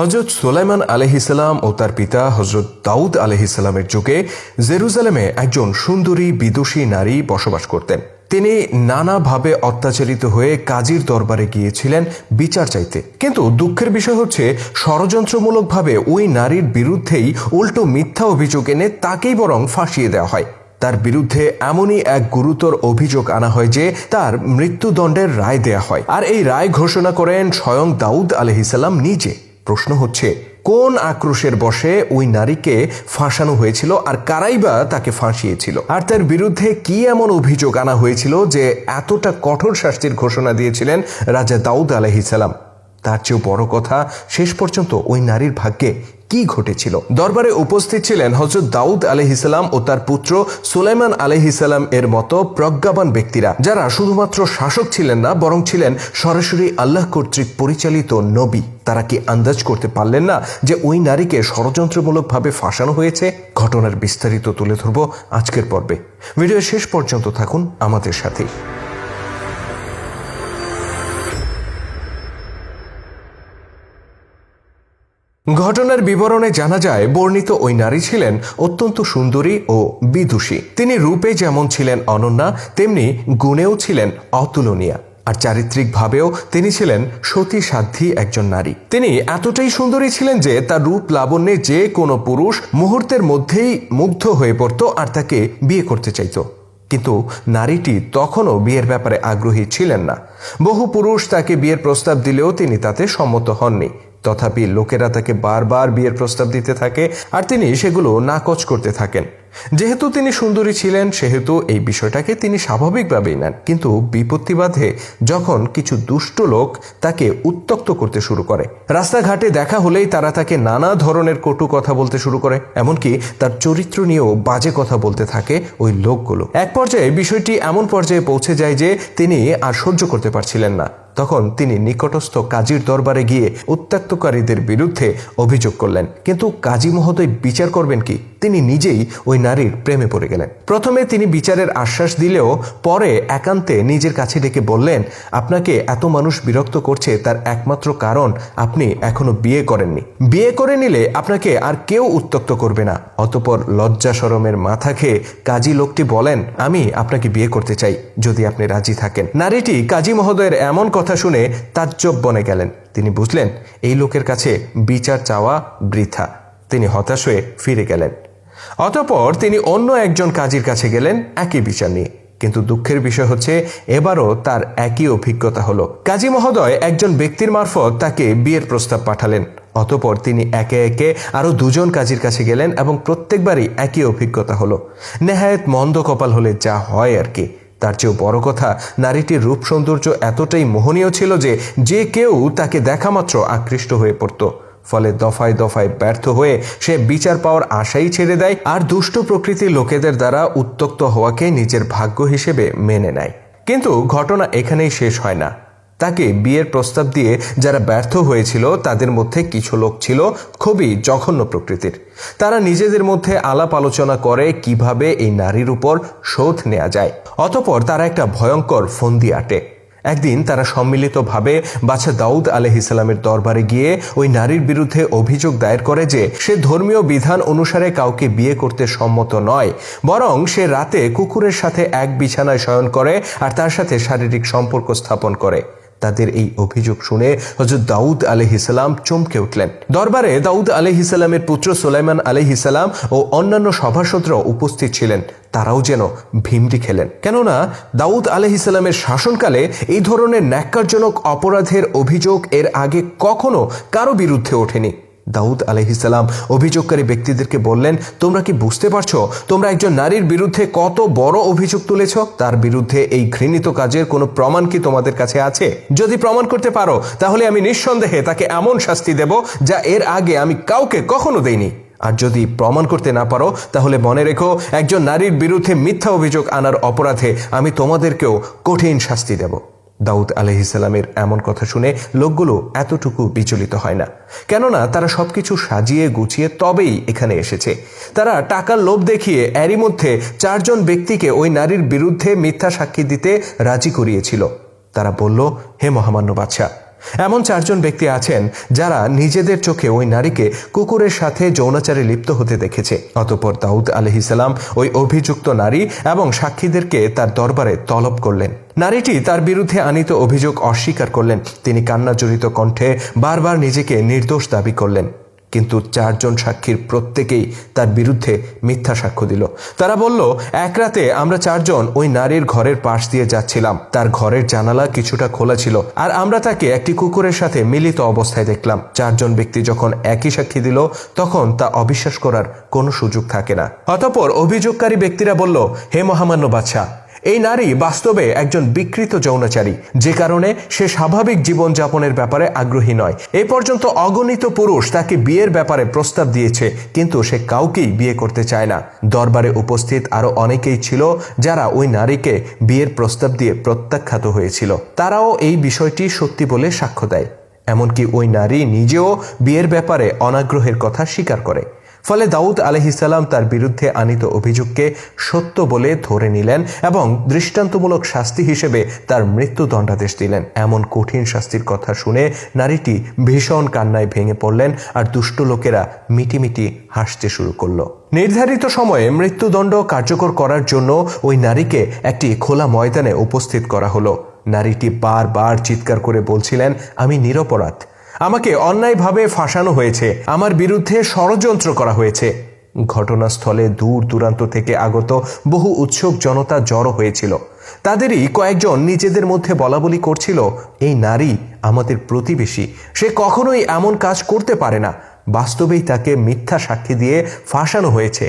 হজরত সোলাইমান আলহিসাল্লাম ও তার পিতা হজরত দাউদ আলহিসাল্লামের যুগে জেরুজালেমে একজন সুন্দরী, বিদুষী নারী বসবাস করতেন। তিনি নানাভাবে অত্যাচারিত হয়ে কাজীর দরবারে গিয়েছিলেন বিচার চাইতে। কিন্তু দুঃখের বিষয় হচ্ছে, ষড়যন্ত্রমূলকভাবে ওই নারীর বিরুদ্ধেই উল্টো মিথ্যা অভিযোগ এনে তাকেই বরং ফাঁসিয়ে দেওয়া হয়। তার বিরুদ্ধে এমনই এক গুরুতর অভিযোগ আনা হয় যে তার মৃত্যুদণ্ডের রায় দেয়া হয়। আর এই রায় ঘোষণা করেন স্বয়ং দাউদ আলহিসাল্লাম নিজে। প্রশ্ন হচ্ছে, কোন আক্রোশের বসে ওই নারীকে ফাঁসানো হয়েছিল আর কারাই বা তাকে ফাঁসিয়েছিল? আর তার বিরুদ্ধে কি এমন অভিযোগ আনা হয়েছিল যে এতটা কঠোর শাস্তির ঘোষণা দিয়েছিলেন রাজা দাউদ আলহিসাল্লাম তার চেয়েও বড় কথা, শেষ পর্যন্ত ওই নারীর ভাগ্যে কি ঘটেছিল? দরবারে উপস্থিত ছিলেন হজরত দাউদ আলহিসাল্লাম ও তার পুত্র সুলাইমান আলহিসাল্লাম এর মতো প্রজ্ঞাবান ব্যক্তিরা, যারা শুধুমাত্র শাসক ছিলেন না, বরং ছিলেন সরাসরি আল্লাহ কর্তৃক পরিচালিত নবী। তারা কি আন্দাজ করতে পারলেন না যে ওই নারীকে ষড়যন্ত্রমূলকভাবে ফাঁসানো হয়েছে? ঘটনার বিস্তারিত তুলে ধরব আজকের পর্বে। ভিডিও শেষ পর্যন্ত থাকুন আমাদের সাথে। ঘটনার বিবরণে জানা যায়, বর্ণিত ওই নারী ছিলেন অত্যন্ত সুন্দরী ও বিদুষী। তিনি রূপে যেমন ছিলেন অনন্যা, তেমনি গুণেও ছিলেন অতুলনীয়া। আর চারিত্রিকভাবেও তিনি ছিলেন সতী সাধ্যী একজন নারী। তিনি এতটাই সুন্দরী ছিলেন যে তার রূপ লাবণ্যে যে কোনো পুরুষ মুহূর্তের মধ্যেই মুগ্ধ হয়ে পড়ত আর তাকে বিয়ে করতে চাইত। কিন্তু নারীটি তখনও বিয়ের ব্যাপারে আগ্রহী ছিলেন না। বহু পুরুষ তাকে বিয়ের প্রস্তাব দিলেও তিনি তাতে সম্মত হননি। তথাপি লোকেরা তাকে বারবার বিয়ের প্রস্তাব দিতে থাকে আর তিনি সেগুলো নাকচ করতে থাকেন। যেহেতু তিনি সুন্দরী ছিলেন, সেহেতু এই বিষয়টাকে তিনি স্বাভাবিকভাবেই নেন। কিন্তু বিপত্তি বাধে যখন কিছু দুষ্ট লোক তাকে উত্তক্ত করতে শুরু করে। রাস্তাঘাটে দেখা হলেই তারা তাকে নানা ধরনের কটু কথা বলতে শুরু করে, এমনকি তার চরিত্র নিয়েও বাজে কথা বলতে থাকে ওই লোকগুলো। এক পর্যায়ে বিষয়টি এমন পর্যায়ে পৌঁছে যায় যে তিনি আর সহ্য করতে পারছিলেন না। তখন তিনি নিকটস্থ কাজীর দরবারে গিয়ে উত্ত্যক্তকারীদের বিরুদ্ধে অভিযোগ করলেন। কিন্তু কাজী মহোদয় বিচার করবেন কি? তিনি নিজেই ওই নারীর প্রেমে পড়ে গেলেন। প্রথমে তিনি বিচারের আশ্বাস দিলেও পরে একান্তে নিজের কাছে ডেকে বললেন, আপনাকে এত মানুষ বিরক্ত করছে, তার একমাত্র কারণ আপনি এখনও বিয়ে করেননি। বিয়ে করে নিলে আপনাকে আর কেউ উত্তক্ত করবে না। অতপর লজ্জা সরমের মাথা খেয়ে কাজী লোকটি বলেন, আমি আপনাকে বিয়ে করতে চাই, যদি আপনি রাজি থাকেন। নারীটি কাজী মহোদয়ের এমন কথা শুনে তাজ্জব বনে গেলেন। তিনি বুঝলেন, এই লোকের কাছে বিচার চাওয়া বৃথা। তিনি হতাশ হয়ে ফিরে গেলেন। অতপর তিনি অন্য একজন কাজীর কাছে গেলেন একই বিচার নিয়ে। কিন্তু দুঃখের বিষয় হচ্ছে, এবারও তার একই অভিজ্ঞতা হলো। কাজী মহোদয় একজন ব্যক্তির মারফত তাকে বিয়ের প্রস্তাব পাঠালেন। অতপর তিনি একে একে আরও দুজন কাজীর কাছে গেলেন এবং প্রত্যেকবারই একই অভিজ্ঞতা হলো। নেহায়েত মন্দ কপাল হলে যা হয় আর কি। তার চেয়েও বড় কথা, নারীটির রূপ সৌন্দর্য এতটাই মোহনীয় ছিল যে যে কেউ তাকে দেখামাত্র আকৃষ্ট হয়ে পড়তো। ফলে দফায় দফায় ব্যর্থ হয়ে সে বিচার পাওয়ার আশাই ছেড়ে দেয় আর দুষ্ট প্রকৃতির লোকেদের দ্বারা উত্তক্ত হওয়াকে নিজের ভাগ্য হিসেবে মেনে নেয়। কিন্তু ঘটনা এখানেই শেষ হয় না। তাকে বিয়ের প্রস্তাব দিয়ে যারা ব্যর্থ হয়েছিল, তাদের মধ্যে কিছু লোক ছিল খুবই জঘন্য প্রকৃতির। তারা নিজেদের মধ্যে আলাপ আলোচনা করে কীভাবে এই নারীর উপর শোধ নেওয়া যায়। অতপর তারা একটা ভয়ঙ্কর ফন্দি আটে। একদিন তারা সম্মিলিতভাবে বাছা দাউদ আলহিসাল্লামের দরবারে গিয়ে ওই নারীর বিরুদ্ধে অভিযোগ দায়ের করে যে সে ধর্মীয় বিধান অনুসারে কাউকে বিয়ে করতে সম্মত নয়, বরং সে রাতে কুকুরের সাথে এক বিছানায় শয়ন করে আর তার সাথে শারীরিক সম্পর্ক স্থাপন করে। তাদের এই অভিযোগ শুনে হজরত দাউদ আলহিসাল্লাম চমকে উঠলেন। দরবারে দাউদ আলহিসাল্লামের পুত্র সোলাইমান আলহিসাল্লাম ও অন্যান্য সভাসদরাও উপস্থিত ছিলেন। তারাও যেন ভীমটি খেলেন। কেননা দাউদ আলহিসাল্লামের শাসনকালে এই ধরনের ন্যাক্কারজনক অপরাধের অভিযোগ এর আগে কখনো কারও বিরুদ্ধে ওঠেনি। দাউদ আলহিসাল্লাম অভিযোগকারী ব্যক্তিদেরকে বললেন, তোমরা কি বুঝতে পারছ? তোমরা একজন নারীর বিরুদ্ধে কত বড় অভিযোগ তুলেছ? তার বিরুদ্ধে এই ঘৃণিত কাজের কোনো প্রমাণ কি তোমাদের কাছে আছে? যদি প্রমাণ করতে পারো, তাহলে আমি নিঃসন্দেহে তাকে এমন শাস্তি দেব যা এর আগে আমি কাউকে কখনো দেইনি। আর যদি প্রমাণ করতে না পারো, তাহলে মনে রেখো, একজন নারীর বিরুদ্ধে মিথ্যা অভিযোগ আনার অপরাধে আমি তোমাদেরকেও কঠিন শাস্তি দেব। দাউদ আলহিসাল্লামের এমন কথা শুনে লোকগুলো এতটুকু বিচলিত হয় না। কেননা তারা সবকিছু সাজিয়ে গুছিয়ে তবেই এখানে এসেছে। তারা টাকার লোভ দেখিয়ে এরই মধ্যে চারজন ব্যক্তিকে ওই নারীর বিরুদ্ধে মিথ্যা সাক্ষী দিতে রাজি করিয়েছিল। তারা বলল, হে মহামান্য বাদশাহ, এমন চারজন ব্যক্তি আছেন যারা নিজেদের চোখে ওই নারীকে কুকুরের সাথে যৌনাচারে লিপ্ত হতে দেখেছে। অতপর দাউদ আলহিসাল্লাম ওই অভিযুক্ত নারী এবং সাক্ষীদেরকে তার দরবারে তলব করলেন। নারীটি তার বিরুদ্ধে আনিত অভিযোগ অস্বীকার করলেন। তিনি কান্নাজড়িত কণ্ঠে বারবার নিজেকে নির্দোষ দাবি করলেন। কিন্তু চারজন সাক্ষীর প্রত্যেকেই তার বিরুদ্ধে মিথ্যা সাক্ষ্য দিল। তারা বলল, এক রাতে আমরা চারজন ওই নারীর ঘরের পাশ দিয়ে যাচ্ছিলাম। তার ঘরের জানালা কিছুটা খোলা ছিল আর আমরা তাকে একটি কুকুরের সাথে মিলিত অবস্থায় দেখলাম। চারজন ব্যক্তি যখন একই সাক্ষী দিল, তখন তা অবিশ্বাস করার কোনো সুযোগ থাকে না। অতপর অভিযোগকারী ব্যক্তিরা বলল, হে মহামান্য বাদশাহ এই নারী বাস্তবে একজন বিকৃত যৌনাচারী। যে কারণে সে স্বাভাবিক জীবন যাপনের ব্যাপারে আগ্রহী নয়। এ পর্যন্ত অগণিত পুরুষ তাকে বিয়ের ব্যাপারে প্রস্তাব দিয়েছে, কিন্তু সে কাউকেই বিয়ে করতে চায় না। দরবারে উপস্থিত আরও অনেকেই ছিল যারা ওই নারীকে বিয়ের প্রস্তাব দিয়ে প্রত্যাখ্যাত হয়েছিল। তারাও এই বিষয়টি সত্যি বলে সাক্ষ্য দেয়। এমনকি ওই নারী নিজেও বিয়ের ব্যাপারে অনাগ্রহের কথা স্বীকার করে। ফলে দাউদ আলহিসাল্লাম তার বিরুদ্ধে আনিত অভিযোগকে সত্য বলে ধরে নিলেন এবং দৃষ্টান্তমূলক শাস্তি হিসেবে তার মৃত্যুদণ্ডাদেশ দিলেন। এমন কঠিন শাস্তির কথা শুনে নারীটি ভীষণ কান্নায় ভেঙে পড়লেন আর দুষ্ট লোকেরা মিটিমিটি হাসতে শুরু করল। নির্ধারিত সময়ে মৃত্যুদণ্ড কার্যকর করার জন্য ওই নারীকে একটি খোলা ময়দানে উপস্থিত করা হলো। নারীটি বারবার চিৎকার করে বলছিলেন, আমি নিরপরাধ। আমাকে অন্যায়ভাবে ফাঁসানো হয়েছে। আমার বিরুদ্ধে ষড়যন্ত্র করা হয়েছে। ঘটনাস্থলে দূর দূরান্ত থেকে আগত বহু উৎসুক জনতা জড়ো হয়েছিল। তাদেরই কয়েকজন নিজেদের মধ্যে বলাবলি করছিল, এই নারী আমাদের প্রতিবেশী। সে কখনোই এমন কাজ করতে পারে না। বাস্তবেই তাকে মিথ্যা সাক্ষী দিয়ে ফাঁসানো হয়েছে।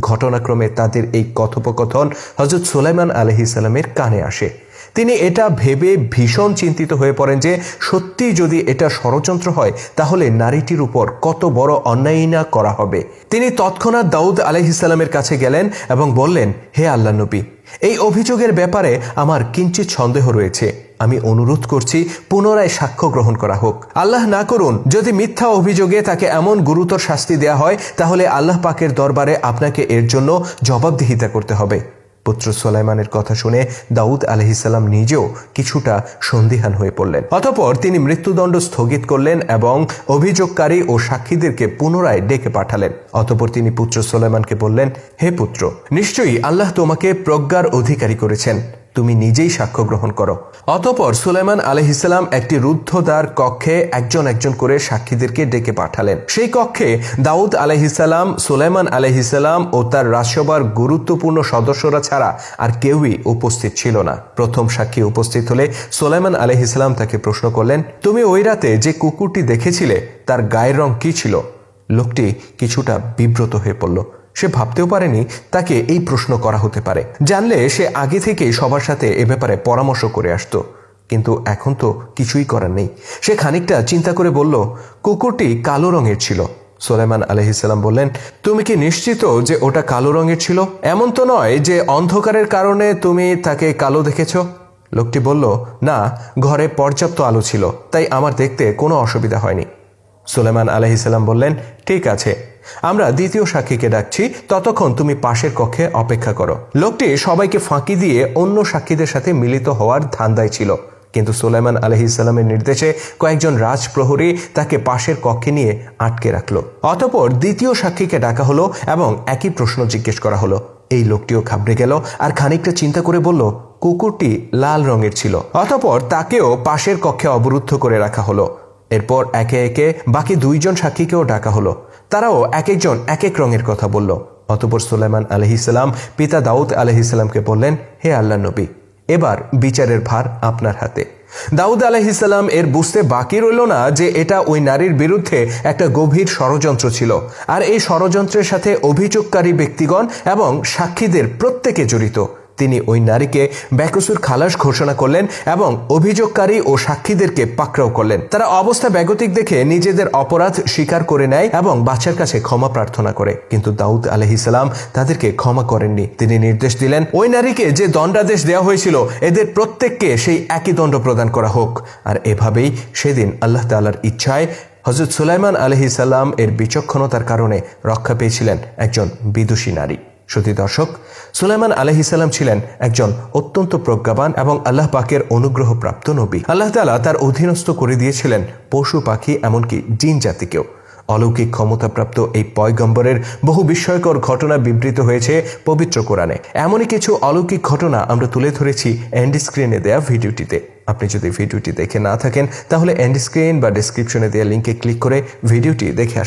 ঘটনাক্রমে তাদের এই কথোপকথন হজরত সোলাইমান আলহিসাল্লামের কানে আসে। তিনি এটা ভেবে ভীষণ চিন্তিত হয়ে পড়েন যে সত্যি যদি এটা ষড়যন্ত্র হয়, তাহলে নারীটির উপর কত বড় অন্যায় না করা হবে। তিনি তৎক্ষণাৎ দাউদ আলহিসাল্লামের কাছে গেলেন এবং বললেন, হে আল্লাহ নবী, এই অভিযোগের ব্যাপারে আমার কিঞ্চিত সন্দেহ রয়েছে। আমি অনুরোধ করছি, পুনরায় সাক্ষ্য গ্রহণ করা হোক। আল্লাহ না করুন, যদি মিথ্যা অভিযোগে তাকে এমন গুরুতর শাস্তি দেয়া হয়, তাহলে আল্লাহ পাকের দরবারে আপনাকে এর জন্য জবাবদিহিতা করতে হবে। পুত্র সোলাইমানের কথা শুনে দাউদ আলহিসাল্লাম নিজেও কিছুটা সন্দিহান হয়ে পড়লেন। অতপর তিনি মৃত্যুদণ্ড স্থগিত করলেন এবং অভিযোগকারী ও সাক্ষীদেরকে পুনরায় ডেকে পাঠালেন। অতপর তিনি পুত্র সোলাইমানকে বললেন, হে পুত্র, নিশ্চয়ই আল্লাহ তোমাকে প্রজ্ঞার অধিকারী করেছেন। তুমি নিজেই সাক্ষ্য গ্রহণ করো। অতপর সুলাইমান আলহিসাল্লাম একটি রুদ্ধদ্বার কক্ষে একজন একজন করে সাক্ষীদেরকে ডেকে পাঠালেন। সেই কক্ষে দাউদ আলহিসাল্লাম সুলাইমান আলহিসাল্লাম ও তার রাজসভার গুরুত্বপূর্ণ সদস্যরা ছাড়া আর কেউই উপস্থিত ছিল না। প্রথম সাক্ষী উপস্থিত হলে সোলাইমান আলহিসাল্লাম তাকে প্রশ্ন করলেন, তুমি ওই রাতে যে কুকুরটি দেখেছিলে, তার গায়ের রং কি ছিল? লোকটি কিছুটা বিব্রত হয়ে পড়ল। সে ভাবতেও পারেনি তাকে এই প্রশ্ন করা হতে পারে। জানলে সে আগে থেকেই সবার সাথে এ ব্যাপারে পরামর্শ করে আসতো। কিন্তু এখন তো কিছুই করার নেই। সে খানিকটা চিন্তা করে বলল, কুকুরটি কালো রঙের ছিল। সোলেমান আলহিসাল্লাম বললেন, তুমি কি নিশ্চিত যে ওটা কালো রঙের ছিল? এমন তো নয় যে অন্ধকারের কারণে তুমি তাকে কালো দেখেছ? লোকটি বলল, না, ঘরে পর্যাপ্ত আলো ছিল, তাই আমার দেখতে কোনো অসুবিধা হয়নি। সুলেমান আলহিসাল্লাম বললেন, ঠিক আছে আমরা দ্বিতীয় সাক্ষীকে ডাকছি, ততক্ষণ তুমি পাশের কক্ষে অপেক্ষা করো। লোকটি সবাইকে ফাঁকি দিয়ে অন্য সাক্ষীদের সাথে মিলিত হওয়ার ধান্দায় ছিল। কিন্তু সুলাইমান আলহিসাল্লামের নির্দেশে কয়েকজন রাজপ্রহরী তাকে পাশের কক্ষে নিয়ে আটকে রাখল। অতপর দ্বিতীয় সাক্ষীকে ডাকা হলো এবং একই প্রশ্ন জিজ্ঞেস করা হলো। এই লোকটিও ঘাবড়ে গেল আর খানিকটা চিন্তা করে বলল, কুকুরটি লাল রঙের ছিল। অতপর তাকেও পাশের কক্ষে অবরুদ্ধ করে রাখা হলো। এরপর একে একে বাকি দুইজন সাক্ষীকেও ডাকা হলো। তারাও এক একজন এক এক রঙের কথা বলল। অতপর সুলাইমান আলহিসাল্লাম পিতা দাউদ আলহিসাল্লামকে বললেন, হে আল্লাহ নবী, এবার বিচারের ভার আপনার হাতে। দাউদ আলহিসাল্লাম এর বুঝতে বাকি রইল না যে এটা ওই নারীর বিরুদ্ধে একটা গভীর ষড়যন্ত্র ছিল। আর এই ষড়যন্ত্রের সাথে অভিযোগকারী ব্যক্তিগণ এবং সাক্ষীদের প্রত্যেকে জড়িত। তিনি ওই নারীকে ব্যাকসুর খালাস ঘোষণা করলেন এবং অভিযোগকারী ও সাক্ষীদেরকে পাকড়াও করলেন। তারা অবস্থা ব্যাগতিক দেখে নিজেদের অপরাধ স্বীকার করে নেয় এবং বাচ্চার কাছে ক্ষমা প্রার্থনা করে। কিন্তু দাউদ আলহিসাল্লাম তাদেরকে ক্ষমা করেননি। তিনি নির্দেশ দিলেন, ওই নারীকে যে দণ্ডাদেশ দেওয়া হয়েছিল, এদের প্রত্যেককে সেই একই দণ্ড প্রদান করা হোক। আর এভাবেই সেদিন আল্লাহ তাল্লার ইচ্ছায় হজরত সুলাইমান আলহিসাল্লাম এর বিচক্ষণতার কারণে রক্ষা পেয়েছিলেন একজন বিদুষী নারী। সতী দর্শক, সুলাইমান আলহিসাল্লাম ছিলেন একজন অত্যন্ত প্রজ্ঞাবান এবং আল্লাহ পাকের অনুগ্রহপ্রাপ্ত নবী। আল্লাহ তালা তার অধীনস্থ করে দিয়েছিলেন পশু, পাখি, এমনকি জিন জাতিকেও। অলৌকিক ক্ষমতাপ্রাপ্ত এই পয়গম্বরের বহু বিস্ময়কর ঘটনা বিবৃত হয়েছে পবিত্র কোরআনে। এমনই কিছু অলৌকিক ঘটনা আমরা তুলে ধরেছি এন্ড স্ক্রিনে দেয়া ভিডিওটিতে। আপনি যদি ভিডিওটি দেখে না থাকেন, তাহলে এন্ড স্ক্রিন বা ডিসক্রিপশনে দেওয়া লিঙ্কে ক্লিক করে ভিডিওটি দেখে আসুন।